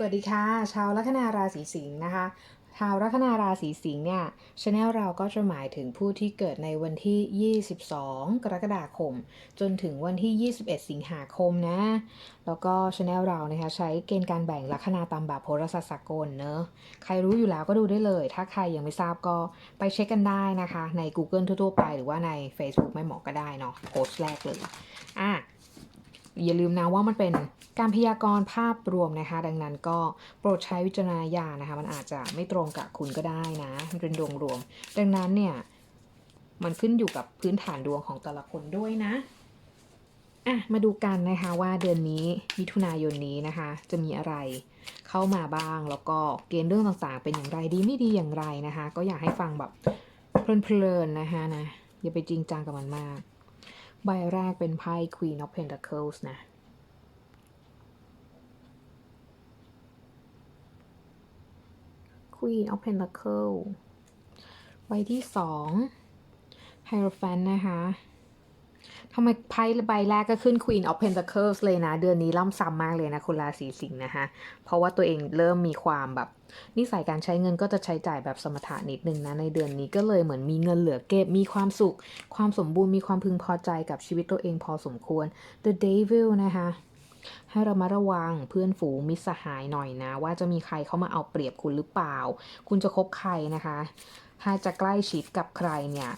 สวัสดีค่ะ ชาวลัคนาราศีสิงห์นะคะชาวลัคนาราศีสิงห์เนี่ยชาแนลเราก็จะหมายถึงผู้ที่เกิดในวันที่ 22 กรกฎาคม จนถึงวันที่ 21 สิงหาคมนะ แล้วก็ชาแนลเรานะคะใช้เกณฑ์การแบ่งลัคนาตามแบบโหราศาสตร์สกลเนอะใครรู้อยู่แล้วก็ดูได้เลย ถ้าใครยังไม่ทราบก็ไปเช็คกันได้นะคะ ใน Google ทั่วๆไปหรือว่าใน Facebook ไม่เหมาะก็ได้เนาะโพสต์แรกเลยอะ อย่าลืมนะว่ามันเป็นการพยากรณ์ภาพรวมนะคะ ดังนั้นก็โปรดใช้วิจารณญาณนะคะ มันอาจจะไม่ตรงกับคุณก็ได้นะเป็นดวงรวม ดังนั้นเนี่ยมันขึ้นอยู่กับพื้นฐานดวงของแต่ละคนด้วยนะอะมาดูกันนะคะว่าเดือนนี้มิถุนายนนี้นะคะ จะมีอะไรเข้ามาบ้างแล้วก็เกณฑ์เรื่องต่างๆ เป็นอย่างไรดีไม่ดีอย่างไรนะคะ ก็อยากให้ฟังแบบเพลินๆนะคะนะอย่าไปจริงจังกับมันมาก ใบแรกเป็นไพ่ Queen of Pentacles นะ Queen of Pentacles ใบที่สอง Hierophant นะคะทำไมไพ่ใบแรกก็ขึ้น Queen of Pentacles เลยนะ เดือนนี้ล่ำซ้ำมากเลยนะคุณราศีสิงห์นะคะเพราะว่าตัวเองเริ่มมีความแบบนิสัยการใช้เงินก็จะใช้จ่ายแบบสมถะนิดนึงนะในเดือนนี้ก็เลยเหมือนมีเงินเหลือเก็บมีความสุข ความสมบูรณ์มีความพึงพอใจกับชีวิตตัวเองพอสมควร The Devil นะคะให้เรามาระวังเพื่อนฝูงมิสหายหน่อยนะ ว่าจะมีใครเข้ามาเอาเปรียบคุณหรือเปล่า คุณจะคบใครนะคะ ถ้าจะใกล้ชิดกับใครเนี่ย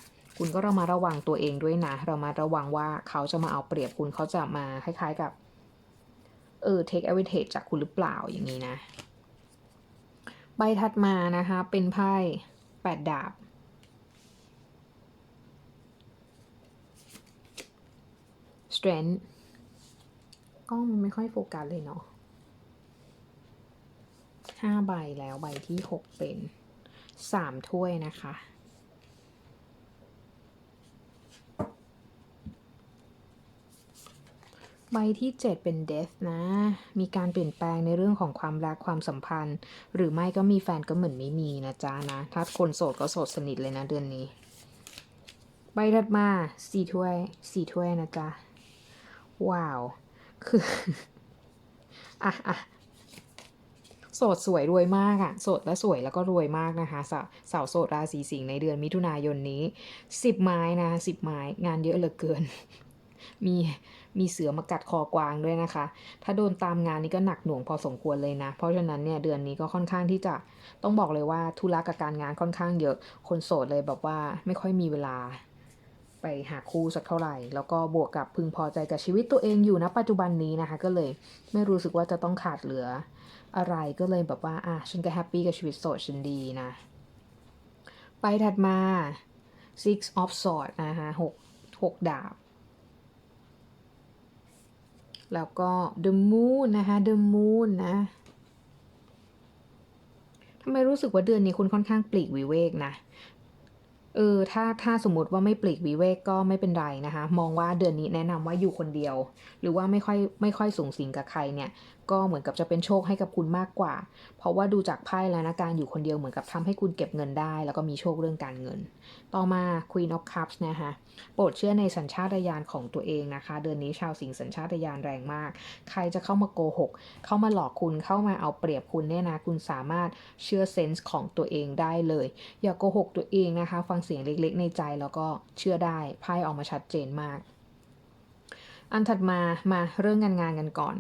คุณก็เรามาระวังตัวเองด้วยนะ เรามาระวังว่าเขาจะมาเอาเปรียบคุณเขาจะมาคล้ายๆกับเออ take advantage จากคุณหรือเปล่าอย่างนี้นะ ใบถัดมานะคะ เป็นไพ่แปดดาบ strength กล้องมันไม่ค่อยโฟกัสเลยเนาะห้าใบแล้วใบที่หกเป็นสามถ้วยนะคะ ใบที่เจ็ดเป็น death นะ มีการเปลี่ยนแปลงในเรื่องของความรักความสัมพันธ์ หรือไม่ก็มีแฟนก็เหมือนไม่มีนะจ๊ะนะ ถ้าคนโสดก็โสดสนิทเลยนะเดือนนี้ ใบถัดมาสี่ถ้วยสี่ถ้วยนะจ๊ะ ว้าว คือ อะอะโสดสวยรวยมากอะโสดและสวยแล้วก็รวยมากนะคะสาวสาวโสดราศีสิงห์ในเดือนมิถุนายนนี้สิบไม้นะสิบไม้งานเยอะเหลือเกิน มี มีเสือมากัดคอกวางด้วยนะคะ ถ้าโดนตามงานนี้ก็หนักหน่วงพอสมควรเลยนะ เพราะฉะนั้นเนี่ยเดือนนี้ก็ค่อนข้างที่จะต้องบอกเลยว่าธุระกับการงานค่อนข้างเยอะ คนโสดเลยแบบว่าไม่ค่อยมีเวลาไปหาคู่สักเท่าไหร่ แล้วก็บวกกับพึงพอใจกับชีวิตตัวเองอยู่นะปัจจุบันนี้นะคะ ก็เลยไม่รู้สึกว่าจะต้องขาดเหลือ อะไรก็เลยแบบว่าอะฉันก็แฮปปี้กับชีวิตโสดฉันดีนะ ไปถัดมา six of swords นะคะหกหกดาบ แล้วก็ the moon นะคะ the moon นะทำไมรู้สึกว่าเดือนนี้คุณค่อนข้างปลีกวิเวกนะเออถ้าถ้าสมมติว่าไม่ปลีกวิเวกก็ไม่เป็นไรนะคะ มองว่าเดือนนี้แนะนำว่าอยู่คนเดียว หรือว่าไม่ค่อยไม่ค่อยสูงสิงกับใครเนี่ย ก็เหมือนกับจะเป็นโชคให้กับคุณมากกว่า เพราะว่าดูจากไพ่แล้วนะการอยู่คนเดียวเหมือนกับทำให้คุณเก็บเงินได้ แล้วก็มีโชคเรื่องการเงิน ต่อมา Queen of Cups นะคะโปรดเชื่อในสัญชาตญาณของตัวเองนะคะ เดือนนี้ชาวสิงสัญชาตญาณแรงมาก ใครจะเข้ามาโกหก เข้ามาหลอกคุณเข้ามาเอาเปรียบคุณเนี่ยนะคุณสามารถเชื่อเซนส์ของตัวเองได้เลย อย่าโกหกตัวเองนะคะ ฟังเสียงเล็กๆ ในใจแล้วก็เชื่อได้ไพ่ออกมาชัดเจนมาก อันถัดมามาเรื่องงานงานกันก่อน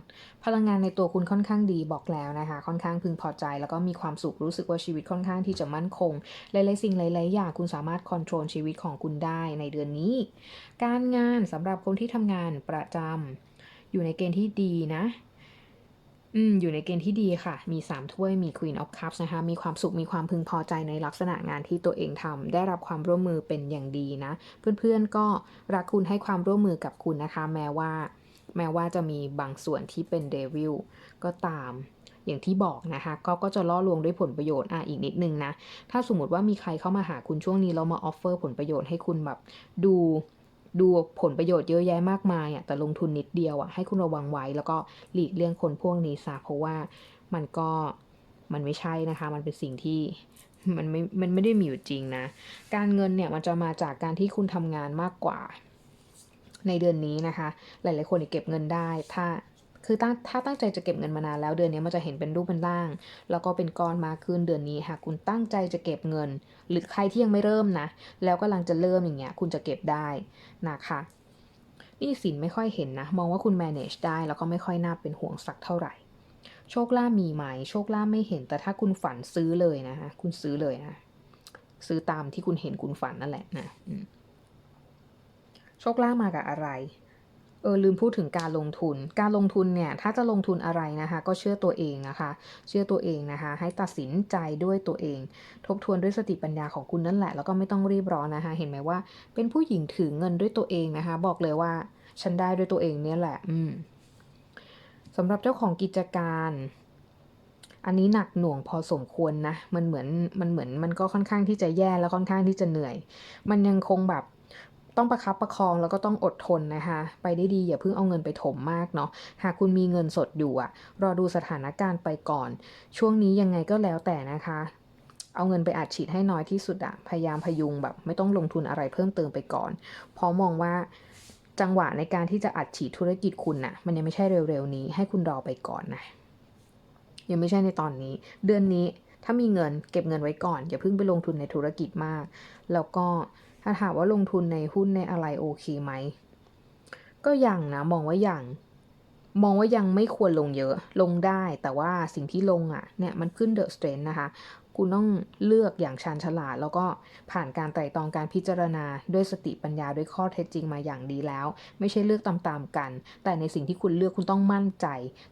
พลังงานในตัวคุณค่อนข้างดีบอกแล้วนะคะ ค่อนข้างพึงพอใจ แล้วก็มีความสุขรู้สึกว่าชีวิตค่อนข้างที่จะมั่นคง หลายๆสิ่งหลายๆอย่างคุณสามารถควบคุมชีวิตของคุณได้ในเดือนนี้ การงานสำหรับคนที่ทำงานประจำอยู่ในเกณฑ์ที่ดีนะ อืมอยู่ในเกณฑ์ที่ดีค่ะ มี 3 ถ้วย มี Queen of Cups นะคะ มีความสุข มีความพึงพอใจในลักษณะงานที่ตัวเองทำ ได้รับความร่วมมือเป็นอย่างดีนะ เพื่อนๆก็รักคุณให้ความร่วมมือกับคุณนะคะ แม้ว่า แม้ว่าจะมีบางส่วนที่เป็นเดวิลก็ตาม อย่างที่บอกนะคะก็ก็จะล่อลวงด้วยผลประโยชน์ อะอีกนิดนึงนะ ถ้าสมมติว่ามีใครเข้ามาหาคุณช่วงนี้แล้วมาออฟเฟอร์ผลประโยชน์ให้คุณแบบดู ดูผลประโยชน์เยอะแยะมากมายอะแต่ลงทุนนิดเดียวอะให้คุณระวังไว้ แล้วก็หลีกเลี่ยงคนพวกนี้ซะเพราะว่ามันก็มันไม่ใช่นะคะ มันเป็นสิ่งที่มันไม่ มันไม่ได้มีอยู่จริงนะ การเงินเนี่ยมันจะมาจากการที่คุณทำงานมากกว่า ในเดือนนี้นะคะ หลาย ๆ คนเนี่ยเก็บเงินได้ ถ้า คือตั้งถ้าตั้งใจจะเก็บเงินมานานแล้วเดือนนี้มันจะเห็นเป็นรูปเป็นร่าง แล้วก็เป็นก้อนมากขึ้นเดือนนี้หากคุณตั้งใจจะเก็บเงิน หรือใครที่ยังไม่เริ่มนะ แล้วกำลังจะเริ่มอย่างเงี้ยคุณจะเก็บได้นะคะนี่สินไม่ค่อยเห็นนะ มองว่าคุณ manage ได้แล้วก็ไม่ค่อยน่าเป็นห่วงสักเท่าไหร่ โชคลาภมีไหม โชคลาภไม่เห็น แต่ถ้าคุณฝันซื้อเลยนะคะคุณซื้อเลยนะ ซื้อตามที่คุณเห็นคุณฝันนั่นแหละนะโชคลาภมากับอะไร เออลืมพูดถึงการลงทุน การลงทุนเนี่ยถ้าจะลงทุนอะไรนะคะ ก็เชื่อตัวเองนะคะ เชื่อตัวเองนะคะ ให้ตัดสินใจด้วยตัวเอง ทบทวนด้วยสติปัญญาของคุณนั่นแหละ แล้วก็ไม่ต้องรีบร้อนนะคะ เห็นไหมว่า เป็นผู้หญิงถือเงินด้วยตัวเองนะคะ บอกเลยว่าฉันได้ด้วยตัวเองเนี่ยแหละ อืมสำหรับเจ้าของกิจการอันนี้หนักหน่วงพอสมควรนะ มันเหมือน มันเหมือน มันก็ค่อนข้างที่จะแย่แล้วค่อนข้างที่จะเหนื่อย มันยังคงแบบ ต้องประคับประคองแล้วก็ต้องอดทนนะคะ ไปได้ดีอย่าเพิ่งเอาเงินไปถมมากเนาะหากคุณมีเงินสดอยู่อะรอดูสถานการณ์ไปก่อน ช่วงนี้ยังไงก็แล้วแต่นะคะ เอาเงินไปอัดฉีดให้น้อยที่สุดอะพยายามพยุงแบบไม่ต้องลงทุนอะไรเพิ่มเติมไปก่อนเพราะมองว่าจังหวะในการที่จะอัดฉีดธุรกิจคุณน่ะ มันยังไม่ใช่เร็วๆนี้ให้คุณรอไปก่อนนะยังไม่ใช่ในตอนนี้ เดือนนี้ ถ้ามีเงินเก็บเงินไว้ก่อน อย่าเพิ่งไปลงทุนในธุรกิจมาก แล้วก็ถ้าถามว่าลงทุนในหุ้นในอะไรโอเคไหม ก็ยังนะมองว่ายังมองว่ายังไม่ควรลงเยอะลงได้แต่ว่าสิ่งที่ลงอะเนี่ยมันขึ้นเดอะสเตรนนะคะคุณต้องเลือกอย่างชาญฉลาด แล้วก็ผ่านการไต่ตองการพิจารณาด้วยสติปัญญาด้วยข้อเท็จจริงมาอย่างดีแล้ว ไม่ใช่เลือกตามๆกัน แต่ในสิ่งที่คุณเลือกคุณต้องมั่นใจ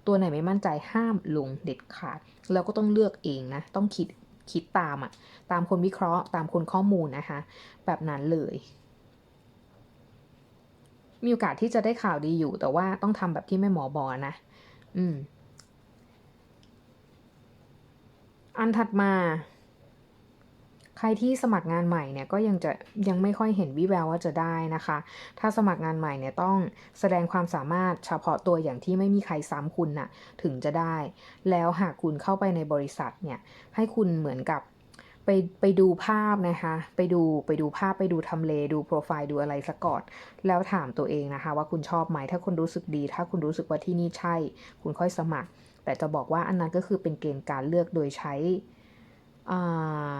ตัวไหนไม่มั่นใจห้ามลงเด็ดขาด เราก็ต้องเลือกเองนะ ต้องคิดคิดตามอะ ตามคนวิเคราะห์ ตามคนข้อมูลนะคะ แบบนั้นเลย มีโอกาสที่จะได้ข่าวดีอยู่ แต่ว่าต้องทำแบบที่แม่หมอบอกนะ อืม อันถัดมา ใครที่สมัครงานใหม่เนี่ยก็ยังจะยังไม่ค่อยเห็นวิแววว่าจะได้นะคะ ถ้าสมัครงานใหม่เนี่ยต้องแสดงความสามารถเฉพาะตัวอย่างที่ไม่มีใครซ้ำคุณน่ะถึงจะได้ แล้วหากคุณเข้าไปในบริษัทเนี่ยให้คุณเหมือนกับไปไปดูภาพนะคะ ไปดูไปดูภาพไปดูทำเลดูโปรไฟล์ดูอะไรสักก่อน แล้วถามตัวเองนะคะ ว่าคุณชอบไหมถ้าคุณรู้สึกดี ถ้าคุณรู้สึกว่าที่นี่ใช่ คุณค่อยสมัคร แต่จะบอกว่าอันนั้นก็คือเป็นเกณฑ์การเลือกโดยใช้อ่า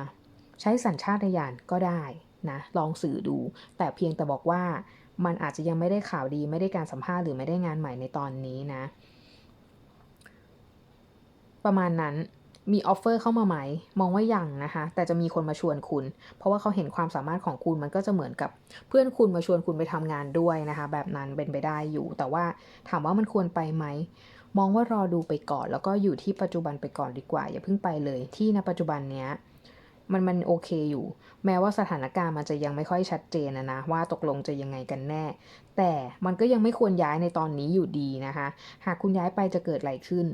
ใช้สัญชาตญาณก็ได้นะลองสื่อดู แต่เพียงแต่บอกว่ามันอาจจะยังไม่ได้ข่าวดีไม่ได้การสัมภาษณ์หรือไม่ได้งานใหม่ในตอนนี้นะ ประมาณนั้นมีออฟเฟอร์เข้ามาไหม มองว่ายังนะคะ แต่จะมีคนมาชวนคุณ เพราะว่าเขาเห็นความสามารถของคุณมันก็จะเหมือนกับ เพื่อนคุณมาชวนคุณไปทำงานด้วยนะคะ แบบนั้นเป็นไปได้อยู่ แต่ว่าถามว่ามันควรไปไหม มองว่ารอดูไปก่อน แล้วก็อยู่ที่ปัจจุบันไปก่อนดีกว่า อย่าเพิ่งไปเลย ที่ณปัจจุบันเนี้ย มันมันโอเคอยู่ แม้ว่าสถานการณ์มันจะยังไม่ค่อยชัดเจนนะนะว่าตกลงจะยังไงกันแน่ แต่มันก็ยังไม่ควรย้ายในตอนนี้อยู่ดีนะคะ หากคุณย้ายไปจะเกิดอะไรขึ้น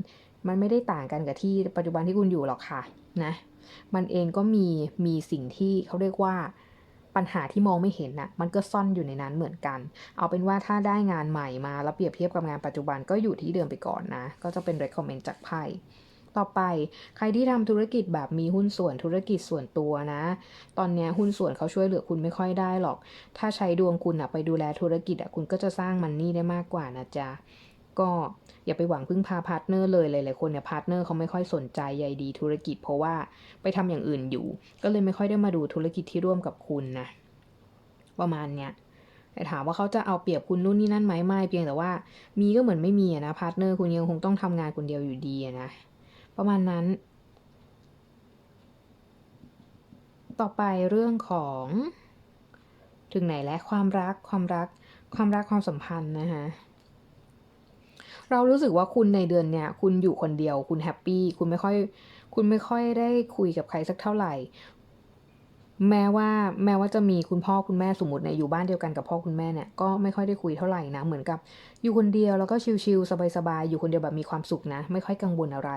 มันไม่ได้ต่างกันกับที่ปัจจุบันที่คุณอยู่หรอกค่ะนะมันเองก็มีมีสิ่งที่เขาเรียกว่าปัญหาที่มองไม่เห็นน่ะมันก็ซ่อนอยู่ในนั้นเหมือนกัน เอาเป็นว่าถ้าได้งานใหม่มาแล้วเปรียบเทียบกับงานปัจจุบันก็อยู่ที่เดิมไปก่อนนะ ก็จะเป็น recommend จากไพ่ ต่อไป ใครที่ทำธุรกิจแบบมีหุ้นส่วนธุรกิจส่วนตัวนะ ตอนนี้หุ้นส่วนเขาช่วยเหลือคุณไม่ค่อยได้หรอก ถ้าใช้ดวงคุณอะไปดูแลธุรกิจอะคุณก็จะสร้างมันนี่ได้มากกว่านะจ๊ะก็อย่าไปหวังพึ่งพาพาร์ทเนอร์เลยหลายๆคนเนี่ยพาร์ทเนอร์เขาไม่ค่อยสนใจใยดีธุรกิจ เพราะว่าไปทำอย่างอื่นอยู่ ก็เลยไม่ค่อยได้มาดูธุรกิจที่ร่วมกับคุณนะประมาณเนี้ยแต่ถามว่าเขาจะเอาเปรียบคุณนู่นนี่นั่นไหมไม่เพียงแต่ว่ามีก็เหมือนไม่มีนะพาร์ทเนอร์คุณยังคงต้องทำงานคนเดียวอยู่ดีนะ ประมาณนั้น ต่อไปเรื่องของ ถึงไหนและความรักความรักความรักความสัมพันธ์นะคะเรารู้สึกว่าคุณในเดือนเนี้ยคุณอยู่คนเดียว คุณแฮปปี้คุณไม่ค่อย คุณไม่ค่อยได้คุยกับใครสักเท่าไหร่ แม้ว่าแม้ว่าจะมีคุณพ่อคุณแม่สมมติเนี่ยอยู่บ้านเดียวกันกับพ่อคุณแม่เนี่ยก็ไม่ค่อยได้คุยเท่าไหร่นะเหมือนกับ อยู่คนเดียวแล้วก็ชิลๆสบายๆอยู่คนเดียวแบบมีความสุขนะ ไม่ค่อยกังวลอะไร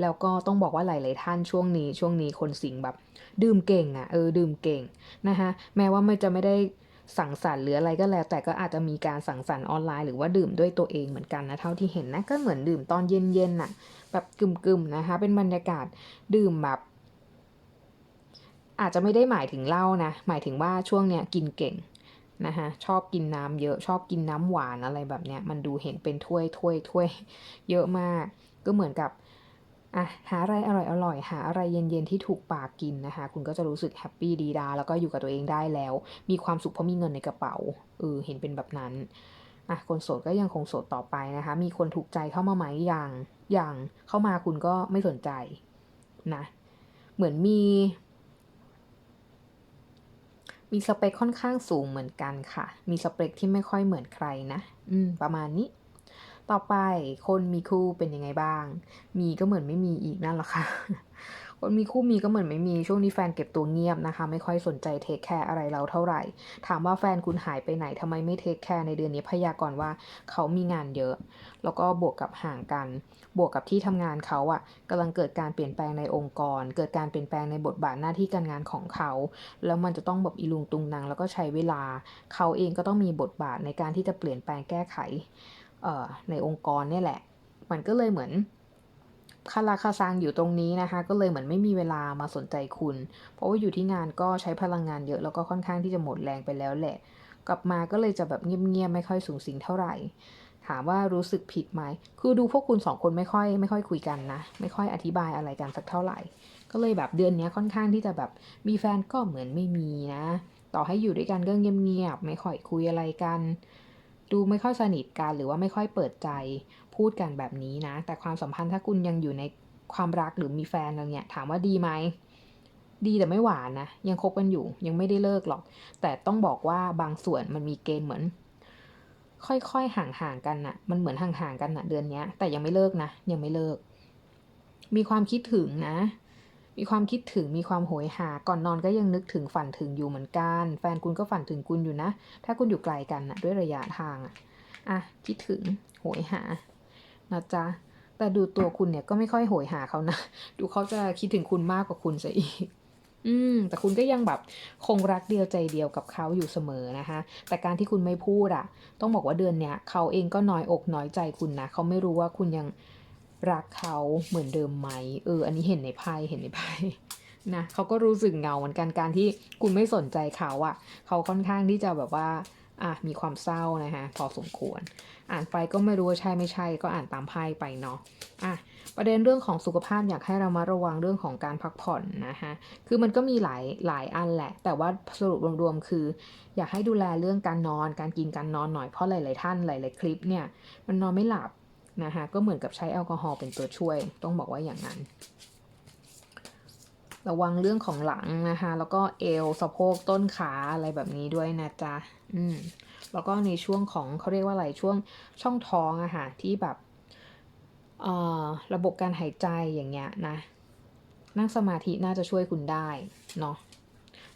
แล้วก็ต้องบอกว่าหลายๆท่านช่วงนี้ช่วงนี้คนสิงแบบ ดื่มเก่งอะ่ะเออดื่มเก่งนะคะแม้ว่ามันจะไม่ได้สังสรรค์หรืออะไรก็แล้ว แต่ก็อาจจะมีการสังสรรค์ออนไลน์หรือว่าดื่มด้วยตัวเองเหมือนกันนะเท่าที่เห็นนะก็เหมือนดื่มตอนเย็นๆน่ะแบบกึ่มๆนะคะเป็นบรรยากาศดื่มแบบ อาจจะไม่ได้หมายถึงเหล้านะ หมายถึงว่าช่วงเนี้ยกินเก่งนะคะชอบกินน้ำเยอะชอบกินน้ำหวานอะไรแบบเนี้ยมันดูเห็นเป็นถ้วยถ้วยถ้วยเยอะมาก ก็เหมือนกับอะหาอะไรอร่อยอร่อยหาอะไรเย็นๆที่ถูกปากกินนะคะ คุณก็จะรู้สึกแฮปปี้ดีดา แล้วก็อยู่กับตัวเองได้แล้ว มีความสุขเพราะมีเงินในกระเป๋าเออเห็นเป็นแบบนั้นอะคนโสดก็ยังคงโสดต่อไปนะคะ มีคนถูกใจเข้ามาไหมอย่างอย่างเข้ามาคุณก็ไม่สนใจนะเหมือนมี มีสเปคค่อนข้างสูงเหมือนกันค่ะ มีสเปคที่ไม่ค่อยเหมือนใครนะ อืม ประมาณนี้ ต่อไปคนมีคู่เป็นยังไงบ้าง มีก็เหมือนไม่มีอีกนั่นแหละค่ะ คนมีคู่มีก็เหมือนไม่มี ช่วงนี้แฟนเก็บตัวเงียบนะคะ ไม่ค่อยสนใจเทคแคร์อะไรเราเท่าไหร่ ถามว่าแฟนคุณหายไปไหนทำไมไม่เทคแคร์ในเดือนนี้พยากรณ์ว่าเขามีงานเยอะ แล้วก็บวกกับห่างกัน บวกกับที่ทำงานเขาอะ่ะกำลังเกิดการเปลี่ยนแปลงในองค์กร เกิดการเปลี่ยนแปลงในบทบาทหน้าที่การงานของเขา แล้วมันจะต้องแบบอีลุงตุงนางแล้วก็ใช้เวลา เขาเองก็ต้องมีบทบาทในการที่จะเปลี่ยนแปลงแก้ไขในองค์กรเนี่ยแหละ มันก็เลยเหมือน คาราคาซังอยู่ตรงนี้นะคะ ก็เลยเหมือนไม่มีเวลามาสนใจคุณ เพราะว่าอยู่ที่งานก็ใช้พลังงานเยอะแล้วก็ค่อนข้างที่จะหมดแรงไปแล้วแหละ กลับมาก็เลยจะแบบเงียบๆไม่ค่อยสูงสิงเท่าไหร่ ถามว่ารู้สึกผิดไหมคือดูพวกคุณสองคนไม่ค่อยไม่ค่อยคุยกันนะ ไม่ค่อยอธิบายอะไรกันสักเท่าไหร่ ก็เลยแบบเดือนนี้ค่อนข้างที่จะแบบมีแฟนก็เหมือนไม่มีนะ ต่อให้อยู่ด้วยกันก็เงียบๆไม่ค่อยคุยอะไรกัน ดูไม่ค่อยสนิทกันหรือว่าไม่ค่อยเปิดใจ พูดกันแบบนี้นะ แต่ความสัมพันธ์ถ้าคุณยังอยู่ในความรักหรือมีแฟนอะไรเนี่ยถามว่าดีไหมดีแต่ไม่หวานนะ ยังคบกันอยู่ยังไม่ได้เลิกหรอก แต่ต้องบอกว่าบางส่วนมันมีเกณฑ์เหมือน ค่อยๆห่างๆกันน่ะ มันเหมือนห่างๆกันน่ะ เดือนนี้แต่ยังไม่เลิกนะยังไม่เลิก มีความคิดถึงนะ มีความคิดถึงมีความโหยหา ก่อนนอนก็ยังนึกถึงฝันถึงอยู่เหมือนกัน แฟนคุณก็ฝันถึงคุณอยู่นะ ถ้าคุณอยู่ไกลกันนะด้วยระยะทางอะอะคิดถึงโหยหา นะจ๊ะ แต่ดูตัวคุณเนี่ยก็ไม่ค่อยโหยหาเขานะ ดูเขาจะคิดถึงคุณมากกว่าคุณซะอีก อืม แต่คุณก็ยังแบบคงรักเดียวใจเดียวกับเขาอยู่เสมอนะคะ แต่การที่คุณไม่พูดอะต้องบอกว่าเดือนเนี้ยเขาเองก็น้อยอกน้อยใจคุณนะ เขาไม่รู้ว่าคุณยังรักเขาเหมือนเดิมไหม เออ อันนี้เห็นในไพ่เห็นในไพ่นะเขาก็รู้สึกเงาเหมือนกันการที่คุณไม่สนใจเขาอะเขาค่อนข้างที่จะแบบว่า อะมีความเศร้านะคะพอสมควร อ่านไปก็ไม่รู้ว่าใช่ไม่ใช่ก็อ่านตามไพ่ไปเนาะอะประเด็นเรื่องของสุขภาพอยากให้เรามาระวังเรื่องของการพักผ่อนนะคะคือมันก็มีหลายหลายอันแหละ แต่ว่าสรุปรวมๆคือ อยากให้ดูแลเรื่องการนอน การกินการนอนหน่อยเพราะหลายๆท่านหลายๆคลิปเนี่ยมันนอนไม่หลับนะคะก็เหมือนกับใช้แอลกอฮอล์เป็นตัวช่วย ต้องบอกว่าอย่างนั้น ระวังเรื่องของหลังนะคะ แล้วก็เอวสะโพกต้นขาอะไรแบบนี้ด้วยนะจ๊ะอืมแล้วก็ในช่วงของเขาเรียกว่าอะไรช่วงช่องท้องอะค่ะที่แบบเอ่อระบบการหายใจอย่างเงี้ยนะนั่งสมาธิน่าจะช่วยคุณได้เนาะ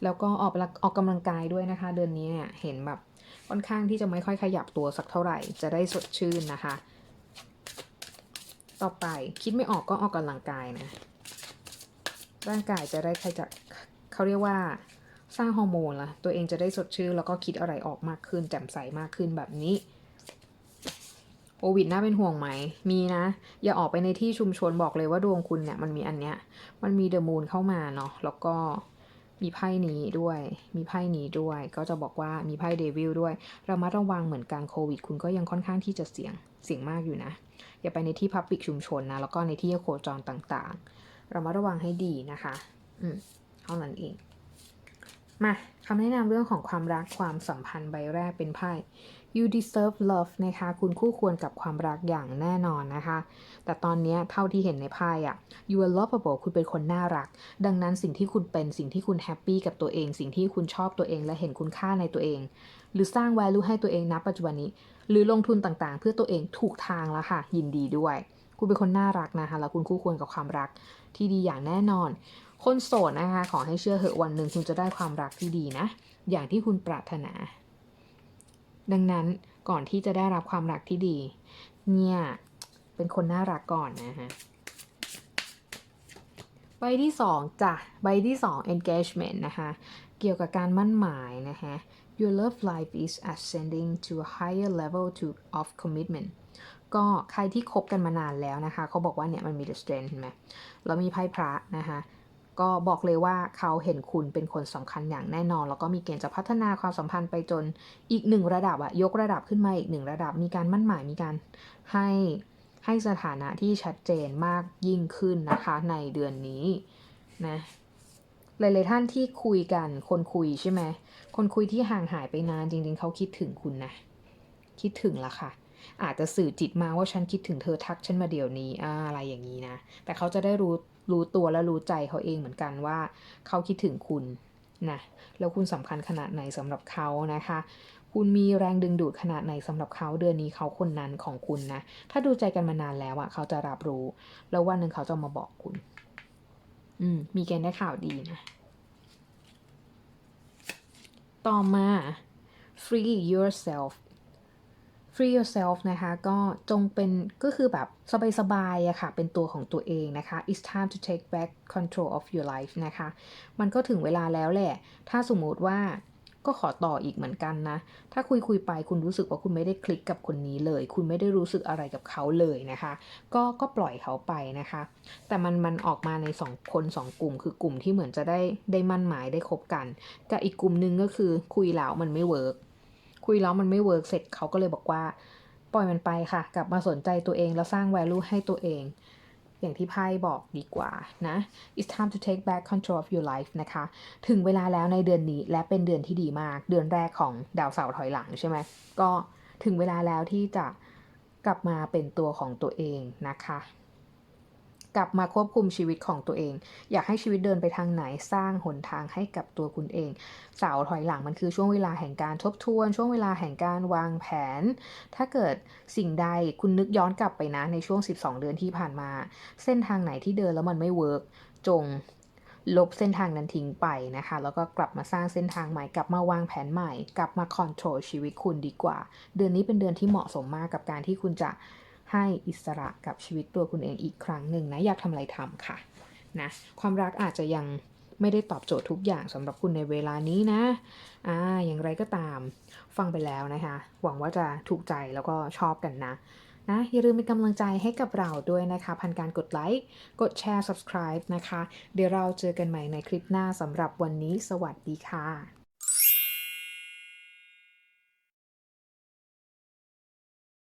แล้วก็ออกออกกำลังกายด้วยนะคะ เดือนนี้เนี่ยเห็นแบบค่อนข้างที่จะไม่ค่อยขยับตัวสักเท่าไหร่ จะได้สดชื่นนะคะ ต่อไปคิดไม่ออกก็ออกกำลังกายนะ ร่างกายจะได้ขยับเขาเรียกว่าสร้างฮอร์โมนละตัวเองจะได้สดชื่นแล้วก็คิดอะไรออกมากขึ้นแจ่มใสมากขึ้นแบบนี้โควิดน่าเป็นห่วงไหม มีนะ อย่าออกไปในที่ชุมชนบอกเลยว่าดวงคุณเนี่ยมันมีอันเนี้ย มันมีเดอะมูนเข้ามาเนาะ แล้วก็มีไพ่นี้ด้วย มีไพ่นี้ด้วย ก็จะบอกว่ามีไพ่เดวิลด้วย เรามาระวังเหมือนกันโควิด คุณก็ยังค่อนข้างที่จะเสี่ยง เสี่ยงมากอยู่นะ อย่าไปในที่พับปิกชุมชนนะ แล้วก็ในที่โคจรต่างๆ เรามาระวังให้ดีนะคะ อืมเท่านั้นเอง มาคำแนะนำเรื่องของความรักความสัมพันธ์ใบแรกเป็นไพ่ you deserve love นะคะ คุณคู่ควรกับความรักอย่างแน่นอนนะคะ แต่ตอนนี้เท่าที่เห็นในไพ่อะ you are lovable คุณเป็นคนน่ารัก ดังนั้นสิ่งที่คุณเป็นสิ่งที่คุณแฮปปี้กับตัวเอง สิ่งที่คุณชอบตัวเองและเห็นคุณค่าในตัวเอง หรือสร้าง value ให้ตัวเองณปัจจุบันนี้ หรือลงทุนต่างๆ เพื่อตัวเองถูกทางแล้วค่ะ ยินดีด้วย คุณเป็นคนน่ารักนะคะแล้วคุณคู่ควรกับความรักที่ดีอย่างแน่นอน คนโสดนะคะ ขอให้เชื่อเหอะวันหนึ่งคุณจะได้ความรักที่ดีนะ อย่างที่คุณปรารถนา ดังนั้นก่อนที่จะได้รับความรักที่ดี เนี่ย เป็นคนน่ารักก่อนนะฮะใบที่สองจ้ะใบที่สอง engagement นะคะ เกี่ยวกับการมั่นหมายนะคะ your love life is ascending to a higher level to of commitment ก็ใครที่คบกันมานานแล้วนะคะเขาบอกว่าเนี่ยมันมี the strength เห็นไหมแล้วมีไพ่พระนะคะก็บอกเลยว่าเขาเห็นคุณเป็นคนสำคัญอย่างแน่นอน แล้วก็มีเกณฑ์จะพัฒนาความสัมพันธ์ไปจนอีกหนึ่งระดับอะยกระดับขึ้นมาอีกหนึ่งระดับมีการมั่นหมายมีการให้ให้สถานะที่ชัดเจนมากยิ่งขึ้นนะคะในเดือนนี้นะ หลายๆท่านที่คุยกัน คนคุยใช่ไหมคนคุยที่ห่างหายไปนานจริง ๆ เขาคิดถึงคุณนะคิดถึงละค่ะ อาจจะสื่อจิตมาว่าฉันคิดถึงเธอทักฉันมาเดี๋ยวนี้อะไรอย่างนี้นะ แต่เขาจะได้รู้รู้ตัวและรู้ใจเขาเองเหมือนกันว่า เขาคิดถึงคุณนะแล้วคุณสำคัญขนาดไหนสำหรับเขานะคะ คุณมีแรงดึงดูดขนาดไหนสำหรับเขาเดือนนี้เขาคนนั้นของคุณนะ ถ้าดูใจกันมานานแล้วอะเขาจะรับรู้ แล้ววันหนึ่งเขาจะมาบอกคุณ อืม มีเกณฑ์ได้ข่าวดีนะ ต่อมา free yourself free yourself นะคะ ก็จงเป็นก็คือแบบสบายๆอะค่ะ เป็นตัวของตัวเองนะคะ it's time to take back control of your life นะคะ มันก็ถึงเวลาแล้วแหละ ถ้าสมมติว่า ก็ขอต่ออีกเหมือนกันนะ ถ้าคุยคุยไปคุณรู้สึกว่าคุณไม่ได้คลิกกับคนนี้เลย คุณไม่ได้รู้สึกอะไรกับเขาเลยนะคะ ก็ก็ปล่อยเขาไปนะคะ แต่มันมันออกมาในสองคนสองกลุ่ม คือกลุ่มที่เหมือนจะได้ได้มั่นหมายได้คบกันกับอีกกลุ่มหนึ่งก็คือคุยแล้วมันไม่เวิร์กคุยแล้วมันไม่เวิร์กเสร็จเขาก็เลยบอกว่า ปล่อยมันไปค่ะ กลับมาสนใจตัวเองแล้วสร้าง value ให้ตัวเอง อย่างที่ไพ่บอกดีกว่านะ it's time to take back control of your life นะคะ ถึงเวลาแล้วในเดือนนี้และเป็นเดือนที่ดีมาก เดือนแรกของดาวเสาร์ถอยหลังใช่ไหม ก็ถึงเวลาแล้วที่จะกลับมาเป็นตัวของตัวเองนะคะ กลับมาควบคุมชีวิตของตัวเอง อยากให้ชีวิตเดินไปทางไหนสร้างหนทางให้กับตัวคุณเองเสาถอยหลังมันคือช่วงเวลาแห่งการทบทวน ช่วงเวลาแห่งการวางแผน ถ้าเกิดสิ่งใดคุณนึกย้อนกลับไปนะในช่วง 12 เดือนที่ผ่านมา เส้นทางไหนที่เดินแล้วมันไม่เวิร์กจงลบเส้นทางนั้นทิ้งไปนะคะ แล้วก็กลับมาสร้างเส้นทางใหม่ กลับมาวางแผนใหม่ กลับมาคอนโทรลชีวิตคุณดีกว่า เดือนนี้เป็นเดือนที่เหมาะสมมากกับการที่คุณจะ ให้อิสระกับชีวิตตัวคุณเองอีกครั้งหนึ่งนะอยากทำอะไรทำค่ะนะความรักอาจจะยังไม่ได้ตอบโจทย์ทุกอย่างสำหรับคุณในเวลานี้นะอ่าอย่างไรก็ตามฟังไปแล้วนะคะ หวังว่าจะถูกใจแล้วก็ชอบกันนะนะอย่าลืมเป็นกำลังใจให้กับเราด้วยนะคะพันการกดไลค์กดแชร์ subscribe นะคะ เดี๋ยวเราเจอกันใหม่ในคลิปหน้าสำหรับวันนี้ สวัสดีค่ะ